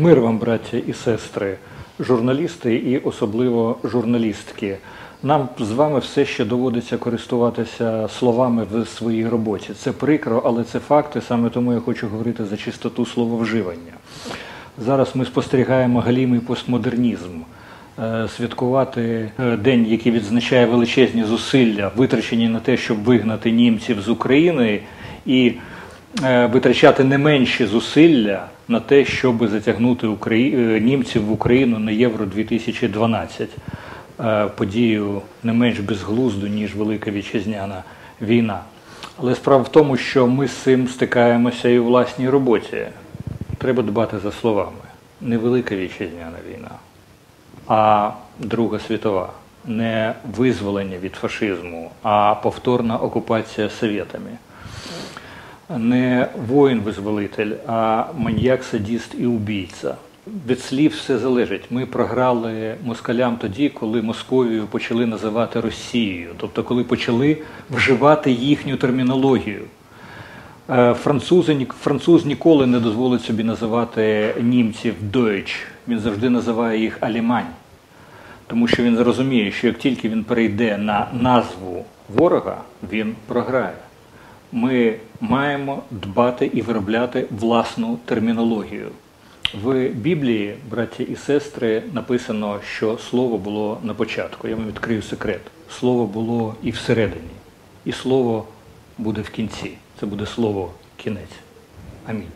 Мир вам, браття і сестри, журналісти і особливо журналістки. Нам з вами все ще доводиться користуватися словами в своїй роботі. Це прикро, але це факти. Саме тому я хочу говорити за чистоту слововживання. Зараз ми спостерігаємо галімий постмодернізм. Е, Святкувати е, день, який відзначає величезні зусилля, витрачені на те, щоб вигнати німців з України, і витрачати не менші зусилля на те, щоб затягнути Украї... е, німців в Україну на Євро 2012 е, подію не менш безглузду, ніж Велика Вітчизняна війна. Але справа в тому, що ми з цим стикаємося і у власній роботі. Треба дбати за словами. Не Велика Вітчизняна війна, а Друга світова. Не визволення від фашизму, а повторна окупація совєтами. Не воїн-визволитель, а маньяк, садіст і убійця. Від слів все залежить. Ми програли москалям тоді, коли Московію почали називати Росією, тобто коли почали вживати їхню термінологію. Е, Французи, француз ніколи не дозволить собі називати німців Deutsch. Він завжди називає їх Алімань. Тому що він розуміє, що як тільки він перейде на назву ворога, він програє. Ми маємо дбати і виробляти власну термінологію. В Біблії, браті і сестри, написано, що слово було на початку. Я вам відкрию секрет. Слово було і всередині, і слово буде в кінці. Це буде слово кінець. Амінь.